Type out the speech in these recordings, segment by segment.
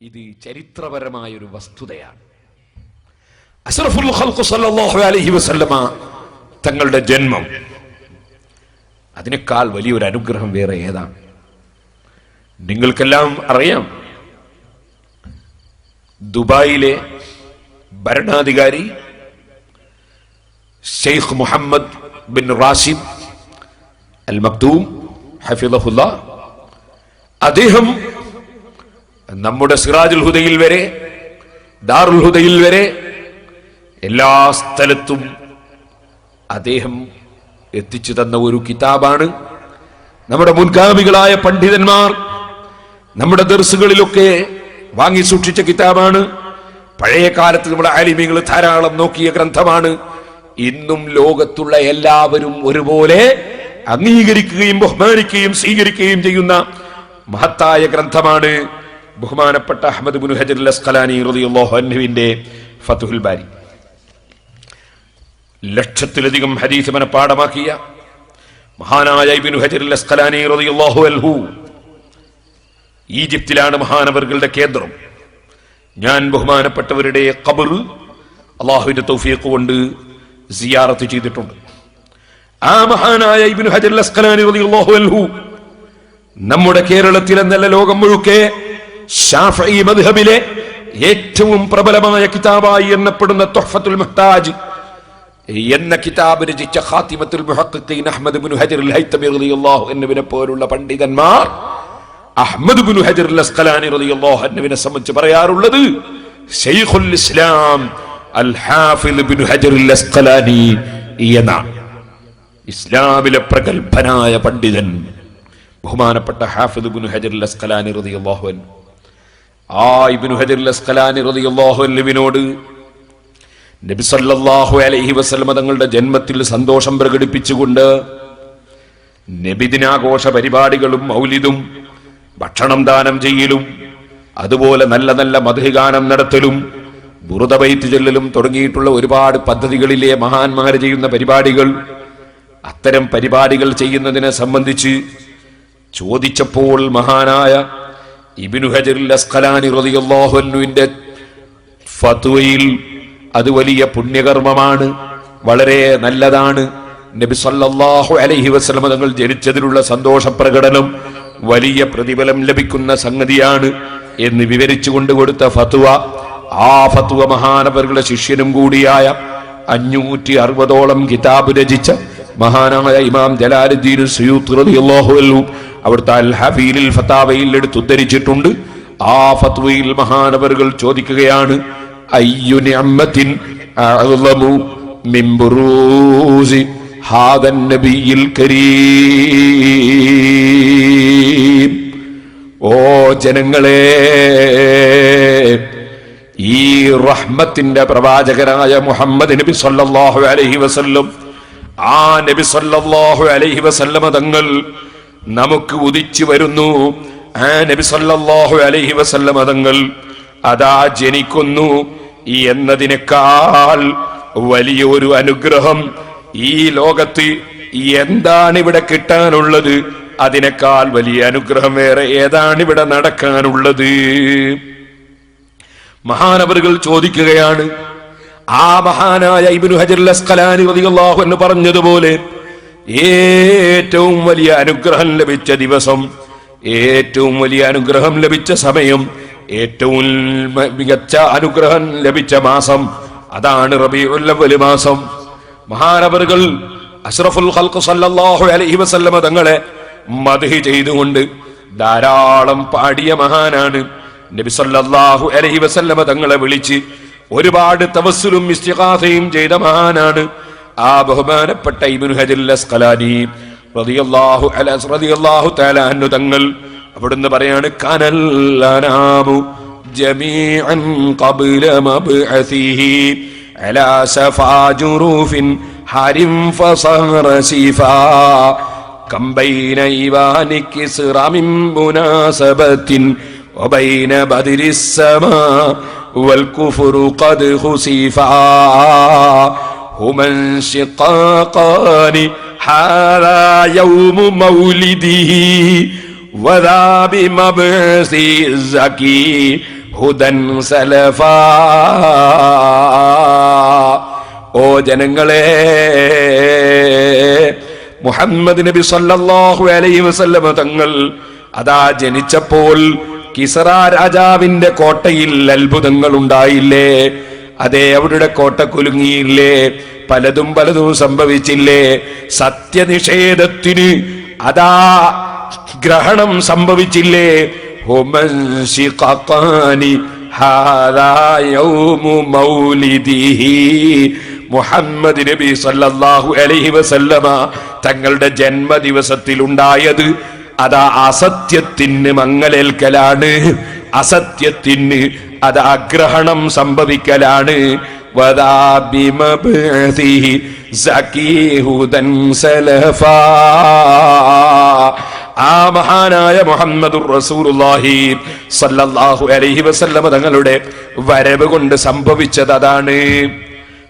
ഇത് ചരിത്രപരമായ ഒരു വസ്തുതയാണ്. അഷ്റഫുൽ ഖൽഖ് സല്ലല്ലാഹു അലൈഹി വസല്ലമ തങ്ങളുടെ ജന്മം. അതിനേക്കാൾ വലിയൊരു അനുഗ്രഹം വേറെ ഏതാണ്? നിങ്ങൾക്കെല്ലാം അറിയാം ദുബായിലെ ഭരണാധികാരി Sheikh Mohammed bin Rashid Al Maktoum ഹഫിദഹുല്ല അദ്ദേഹം നമ്മുടെ സിറാജുൽ ഹുദയിൽ വരെ ദാറുൽ ഹുദയിൽ വരെ എല്ലാ സ്ഥലത്തും അദ്ദേഹം എത്തിച്ചു തന്ന ഒരു കിതാബാണ്. നമ്മുടെ മുൻഗാമികളായ പണ്ഡിതന്മാർ നമ്മുടെ ദർസുകളിലൊക്കെ വാങ്ങി സൂക്ഷിച്ച കിതാബാണ്. പഴയ കാലത്ത് നമ്മുടെ ആലിമികൾ ധാരാളം നോക്കിയ ഗ്രന്ഥമാണ്. ഇന്നും ലോകത്തുള്ള എല്ലാവരും ഒരുപോലെ അംഗീകരിക്കുകയും ബഹുമാനിക്കുകയും സ്വീകരിക്കുകയും ചെയ്യുന്ന മഹത്തായ ഗ്രന്ഥമാണ് ബഹുമാനപ്പെട്ട അഹമ്മദ് ബുൻ ഹജർ അസ്ഖലാനി റളിയല്ലാഹു അൻഹുവിന്റെ ഫതുഹുൽ ബാരി. ലക്ഷത്തിലധികം ഹദീസ് പാഠമാക്കിയ മഹാനായ ഇബ്നു ഹജർ അസ്ഖലാനി റളിയല്ലാഹു അൽഹു ഈജിപ്തിലാണ് മഹാനവറുകളുടെ കേന്ദ്രം. ഞാൻ ബഹുമാനപ്പെട്ടവരുടെ കബർ അള്ളാഹുവിന്റെ തൗഫീഖ് കൊണ്ട് സിയാറത്ത് ചെയ്തിട്ടുണ്ട്. ആ മഹാനായ ഇബ്നു ഹജർ അസ്ഖലാനി റളിയല്ലാഹു അൽഹു നമ്മുടെ കേരളത്തിലെന്നല്ല ലോകം മുഴുക്കെ ഷാഫി മദ്ഹബിലെ ഏറ്റവും പ്രബലമായ കിതാബായി എണ്ണപ്പെടുന്ന തൊഹഫത്തുൽ മുഹ്താജ്. എന്ന കിതാബ് രചിച്ച ഖാത്തിമത്തുൽ മുഹഖഖീൻ അഹ്മദ് ഇബ്നു ഹജർ ഹൈതമി റളിയല്ലാഹു അൻഹുവിനെ പോലുള്ള പണ്ഡിതന്മാർ Ahmad Ibn Hajar al Asqalani റളിയല്ലാഹു അൻഹുവിനെ സംബന്ധിച്ച് പറയാറുള്ളത് ശൈഖുൽ ഇസ്ലാം അൽ ഹാഫിദ് ഇബ്നു ഹജർ അൽ അസ്ഖലാനി എന്നാണ് ഇസ്ലാമിലെ പ്രഗത്ഭനായ പണ്ഡിതൻ ബഹുമാനപ്പെട്ട ഹാഫിദ് ഇബ്നു ഹജർ അൽ അസ്ഖലാനി റളിയല്ലാഹു അൻഹു. ആ ഇബ്നു ഹജർ റളിയല്ലാഹു അൻഹുവിനോട് നബി സല്ലല്ലാഹു അലൈഹി വസല്ലമ തങ്ങളുടെ ജന്മത്തിൽ സന്തോഷം പ്രകടിപ്പിച്ചുകൊണ്ട് നബിദിനാഘോഷ പരിപാടികളും മൗലിദും ഭക്ഷണം ദാനം ചെയ്യലും അതുപോലെ നല്ല നല്ല മധുഗാനം നടത്തലും ബുറുദബൈത്ത് ചെല്ലലും തുടങ്ങിയിട്ടുള്ള ഒരുപാട് പദ്ധതികളിലെ മഹാന്മാർ ചെയ്യുന്ന പരിപാടികൾ അത്തരം പരിപാടികൾ ചെയ്യുന്നതിനെ സംബന്ധിച്ച് ചോദിച്ചപ്പോൾ മഹാനായ ഇബിനു അസ്ഖലാനി ഫത്വയിൽ അത് വലിയ പുണ്യകർമ്മമാണ് വളരെ നല്ലതാണ്. നബി സല്ലല്ലാഹു അലൈഹി വസല്ലമ തങ്ങൾ ജനിച്ചതിലുള്ള സന്തോഷ പ്രകടനം വലിയ പ്രതിഫലം ലഭിക്കുന്ന സംഗതിയാണ് എന്ന് വിവരിച്ചു കൊണ്ട് കൊടുത്ത ഫത്വ. ആ ഫത്വ മഹാനവരുടെ ശിഷ്യനും കൂടിയായ അഞ്ഞൂറ്റി അറുപതോളം കിതാബ് രചിച്ച മഹാനായ ഇമാം ജലാലുദ്ദീൻ സുയൂത്ത് റളിയല്ലാഹു അൻഹു അവിടുത്തെ അൽ ഹഫീലിൽ ഫത്താവയിൽ എടുത്ത് ഉദ്ധരിച്ചിട്ടുണ്ട്. ആ ഫത്വയിൽ മഹാനവറുകൾ ചോദിക്കുകയാണ് ഓ ജനങ്ങളെ ഈ റഹ്മത്തിന്റെ പ്രവാചകനായ മുഹമ്മദ് നബി സല്ലാഹു അലഹി വസല്ലം ആ നബി സല്ലല്ലാഹു അലൈഹി വസല്ലമ തങ്ങൾ നമുക്ക് ഉദിച്ചു വരുന്നു. ആ നബി സല്ലല്ലാഹു അലൈഹി വസല്ലമ തങ്ങൾ അതാ ജനിക്കുന്നു. എന്നതിനേക്കാൾ വലിയ ഒരു അനുഗ്രഹം ഈ ലോകത്ത് എന്താണ് ഇവിടെ കിട്ടാനുള്ളത്? അതിനേക്കാൾ വലിയ അനുഗ്രഹം വേറെ ഏതാണ് ഇവിടെ നടക്കാനുള്ളത്? മഹാനവറുകൾ ചോദിക്കുകയാണ് ആ മഹാനായ ഇബിനു ഹജർ അസ്ഖലാനി റളിയല്ലാഹു എന്ന് പറഞ്ഞതുപോലെ ഏറ്റവും വലിയ അനുഗ്രഹം ലഭിച്ച ദിവസം ഏറ്റവും വലിയ അനുഗ്രഹം ലഭിച്ച സമയം ഏറ്റവും മികച്ച അനുഗ്രഹം ലഭിച്ച മാസം അതാണ് അവ്വൽ മാസം. മഹാനവറുകൾ അഷ്റഫുൽ ഖൽഖ് സല്ലല്ലാഹു അലൈഹി വസല്ലമ തങ്ങളെ മദ്ഹ് ചെയ്തുകൊണ്ട് ധാരാളം പാടിയ മഹാനാണ്. നബി സല്ലല്ലാഹു അലൈഹി വസല്ലമ തങ്ങളെ വിളിച്ച് ഒരുപാട് തവസ്സുലും ഇസ്തിഖാസയും ചെയ്ത മഹാനാണ് ആ ബഹുമാനപ്പെട്ട ഇബിൻ ഹജൽ റളിയല്ലാഹു റതിയല്ലാഹു റളിയല്ലാഹു തആല താലാന്നു തങ്ങൾ അവിടുന്ന് പറയാണ് കനൽ അനാമു ജമീഅൻ ഖബ്ല മബ്അസിഹി അലാ സഫാ ജുറൂഫിൻ ഹരിം ഫസഹറ സിഫാ കമ്പൈന ഇവാനിക്ക് സിറാമിൻ മുനാസബത്തിൻ വബൈന ബദരിസ്സമാ والكفر قد خسفا هما انشقاقان هذا يوم مولده وذا بمبعث الزكي ഹുദൻ സലഫാ ഓ ജനങ്ങളെ മുഹമ്മദ് നബി സല്ലല്ലാഹു അലൈഹി വസല്ലമ തങ്ങൾ അതാ ജനിച്ചപ്പോൾ കിസറ രാജാവിന്റെ കോട്ടയിൽ അത്ഭുതങ്ങൾ ഉണ്ടായില്ലേ അതെ അവരുടെ കോട്ട കുലുങ്ങിയില്ലേ? പലതും പലതും സംഭവിച്ചില്ലേ? സത്യനിഷേധത്തിന് അതാ ഗ്രഹണം സംഭവിച്ചില്ലേ? മുഹമ്മദ് നബി സല്ലല്ലാഹു അലൈഹി വസല്ലമ തങ്ങളുടെ ജന്മദിവസത്തിൽ ഉണ്ടായത് അതാ അസത്യത്തിന് മങ്ങലേൽക്കലാണ്. അസത്യത്തിന് അത് ആഗ്രഹണം സംഭവിക്കലാണ്. ആ മഹാനായ മുഹമ്മദുർ റസൂലുള്ളാഹി സല്ലല്ലാഹു അലൈഹി തങ്ങളുടെ വരവ് കൊണ്ട് സംഭവിച്ചത് അതാണ്.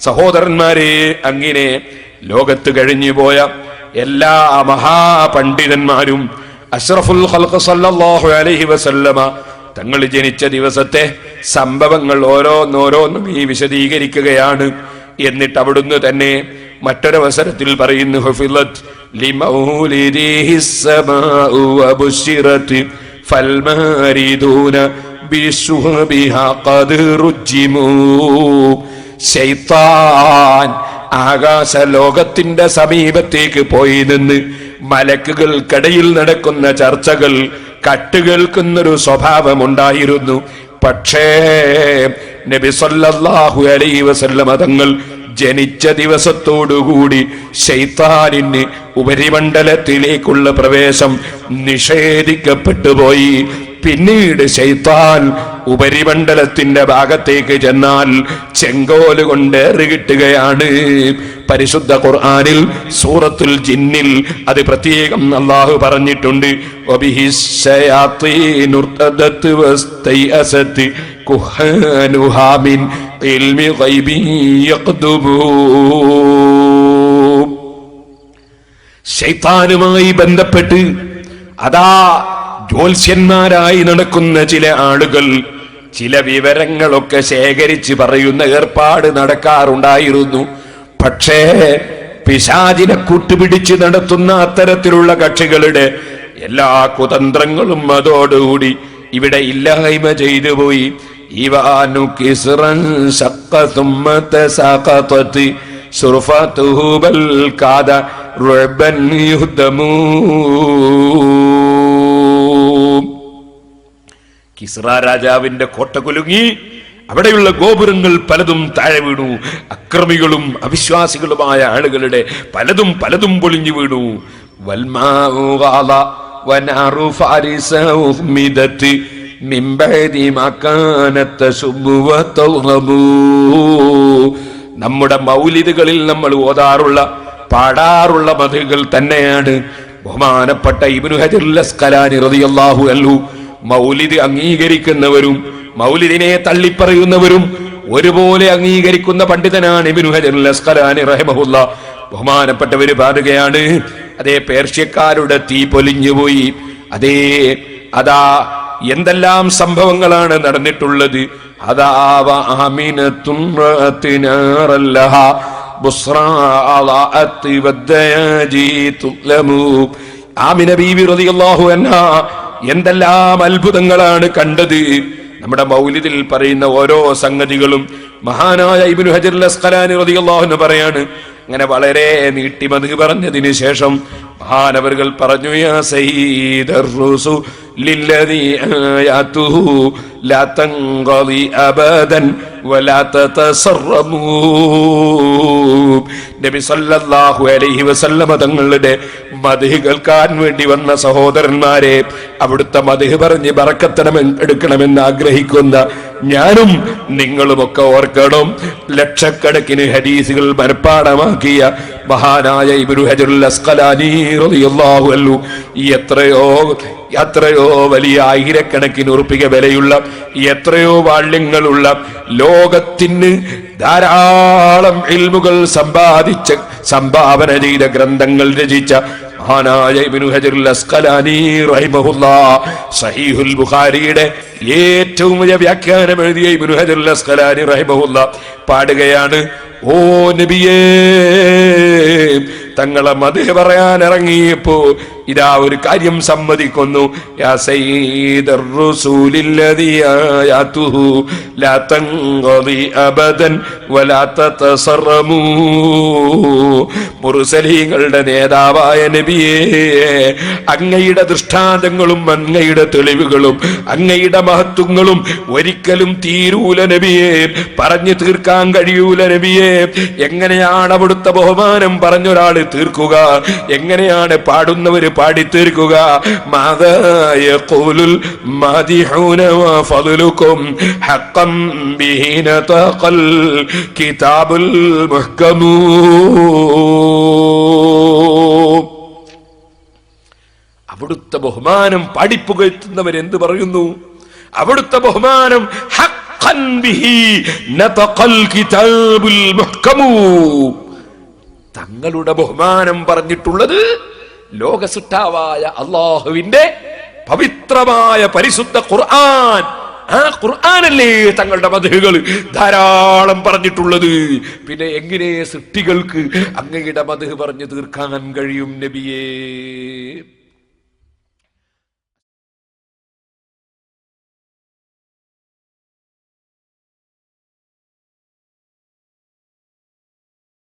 സഹോദരന്മാരെ അങ്ങനെ ലോകത്ത് കഴിഞ്ഞു പോയ എല്ലാ മഹാപണ്ഡിതന്മാരും അഷ്റഫുൽ സല്ലല്ലാഹു അലൈഹി വസല്ലമ തങ്ങൾ ജനിച്ച ദിവസത്തെ സംഭവങ്ങൾ ഓരോന്നോരോന്നും ഈ വിശദീകരിക്കുകയാണ്. എന്നിട്ട് അവിടുന്ന് തന്നെ മറ്റൊരവസരത്തിൽ പറയുന്നു ഹുഫിലത് ഫൽമാരിദൂന ആകാശ ലോകത്തിന്റെ സമീപത്തേക്ക് പോയി നിന്ന് മലക്കുകൾക്കിടയിൽ നടക്കുന്ന ചർച്ചകൾ കട്ടുകേൾക്കുന്നൊരു സ്വഭാവമുണ്ടായിരുന്നു. പക്ഷേ നബിസൊല്ലാഹു അലൈ അലൈഹി വസല്ലമ തങ്ങൾ ജനിച്ച ദിവസത്തോടുകൂടി ശൈത്താനിന് ഉപരിമണ്ഡലത്തിലേക്കുള്ള പ്രവേശം നിഷേധിക്കപ്പെട്ടു പോയി. പിന്നീട് ശൈത്താൻ ഉപരിമണ്ഡലത്തിന്റെ ഭാഗത്തേക്ക് ചെന്നാൽ ചെങ്കോൽ കൊണ്ട് എറികിട്ടുകയാണ്. പരിശുദ്ധ ഖുർആാനിൽ സൂറത്തുൽ ജിന്നിൽ അത് പ്രത്യേകം അള്ളാഹു പറഞ്ഞിട്ടുണ്ട്. ശൈത്താനുമായി ബന്ധപ്പെട്ട് അതാ ജ്യോത്സ്യന്മാരായി നടക്കുന്ന ചില ആളുകൾ ചില വിവരങ്ങളൊക്കെ ശേഖരിച്ച് പറയുന്ന ഏർപ്പാട് നടക്കാറുണ്ടായിരുന്നു. പക്ഷേ പിശാചിനെ കൂട്ടുപിടിച്ച് നടത്തുന്ന അത്തരത്തിലുള്ള കക്ഷികളുടെ എല്ലാ കുതന്ത്രങ്ങളും അതോടുകൂടി ഇവിടെ ഇല്ലായ്മ ചെയ്തു പോയി. കിസ്ര രാജാവിന്റെ കോട്ട കുലുങ്ങി അവിടെയുള്ള ഗോപുരങ്ങൾ പലതും താഴെ വീണു അക്രമികളും അവിശ്വാസികളുമായ ആളുകളുടെ പലതും പലതും പൊളിഞ്ഞു വീണു. നമ്മുടെ മൗലിദുകളിൽ നമ്മൾ ഓതാറുള്ള പാടാറുള്ള മതകൾ തന്നെയാണ് ബഹുമാനപ്പെട്ട ഇബ്നു ഹജർ അൻഹു മൗലിദ് അംഗീകരിക്കുന്നവരും മൗലിദിനെ തള്ളിപ്പറയുന്നവരും ഒരുപോലെ അംഗീകരിക്കുന്ന പണ്ഡിതനാണ് ഇബ്നു റഹിമഹുല്ല. ബഹുമാനപ്പെട്ടവര് പാടുകയാണ് അതേ പേർഷ്യക്കാരുടെ തീ പൊലിഞ്ഞുപോയി. അതേ അതാ എന്തെല്ലാം സംഭവങ്ങളാണ് നടന്നിട്ടുള്ളത്? അതാ എന്നാ എന്തെല്ലാം അത്ഭുതങ്ങളാണ് കണ്ടത്. നമ്മുടെ മൗലിദിൽ പറയുന്ന ഓരോ സംഗതികളും മഹാനായ ഇബിനു ഹജർ അസ്ഖലാനി റളിയല്ലാഹു അൻഹു പറയാണ്. അങ്ങനെ വളരെ നീട്ടി മതി പറഞ്ഞതിന് ശേഷം മഹാനവറുകൾ പറഞ്ഞു യാ റുസു ലില്ലദീ ആയാതുഹു ലാ വലാ നബി സല്ലല്ലാഹു അലൈഹി വസല്ലമ തങ്ങളുടെ മദ്ഹ് കേൾക്കാൻ വേണ്ടി വന്ന സഹോദരന്മാരെ അവിടുത്തെ മദ്ഹ് പറഞ്ഞ് ബറക്കത്തണം എടുക്കണമെന്ന് ആഗ്രഹിക്കുന്ന ഞാനും നിങ്ങളുമൊക്കെ ഓർക്കണം. ലക്ഷക്കണക്കിന് ഹദീസുകൾ മനഃപ്പാടമാക്കിയ മഹാനായ ഇബ്നു ഹജറുൽ അസ്ഖലാനി എത്രയോ എത്രയോ വലിയ ആയിരക്കണക്കിന് ഉറുപ്പിക വിലയുള്ള എത്രയോ വാള്യങ്ങളുള്ള ലോകത്തിന് ധാരാളം ഇൽമുകൾ സമ്പാദിച്ച സംഭാവന ചെയ്ത ഗ്രന്ഥങ്ങൾ രചിച്ച മഹാനായ ഇബ്നു ഹജറുൽ അസ്ഖലാനി റഹിമഹുല്ലാ സഹീഹുൽ ബുഖാരിയുടെ ഏറ്റവും വലിയ വ്യാഖ്യാനം എഴുതിയ അസ്ഖലാനി റഹിമഹുല്ല പാടുകയാണ് ഓ നബിയേ തങ്ങളെ മതി പറയാൻ ഇറങ്ങിയപ്പോ ഇതാ ഒരു കാര്യം സമ്മതിക്കുന്നു. മുറുസലീങ്ങളുടെ നേതാവായ നബിയേ അങ്ങയുടെ ദൃഷ്ടാന്തങ്ങളും അങ്ങയുടെ തെളിവുകളും അങ്ങയുടെ മഹത്വങ്ങളും ഒരിക്കലും തീരൂല നബിയെ. പറഞ്ഞു തീർക്കാൻ കഴിയൂല നബിയെ. എങ്ങനെയാണ് അവിടുത്തെ ബഹുമാനം പറഞ്ഞൊരാൾ തീർക്കുക? എങ്ങനെയാണ് പാടുന്നവര് പാടി തീർക്കുക? കിതാബുൽ മുഹ്കമൂ അവിടുത്തെ ബഹുമാനം പാടിപ്പുകഴ്ത്തുന്നവരെന്ത് പറയുന്നു? അവിടുത്തെ ബഹുമാനം തങ്ങളുടെ ബഹുമാനം പറഞ്ഞിട്ടുള്ളത് ലോകസിട്ടാവായ അള്ളാഹുവിന്റെ പവിത്രമായ പരിശുദ്ധ ഖുർആൻ. ആ ഖുർആാനല്ലേ തങ്ങളുടെ മധുകൾ ധാരാളം പറഞ്ഞിട്ടുള്ളത്. പിന്നെ എങ്ങനെ സൃഷ്ടികൾക്ക് അങ്ങയുടെ മധു പറഞ്ഞു തീർക്കാൻ കഴിയും നബിയേ?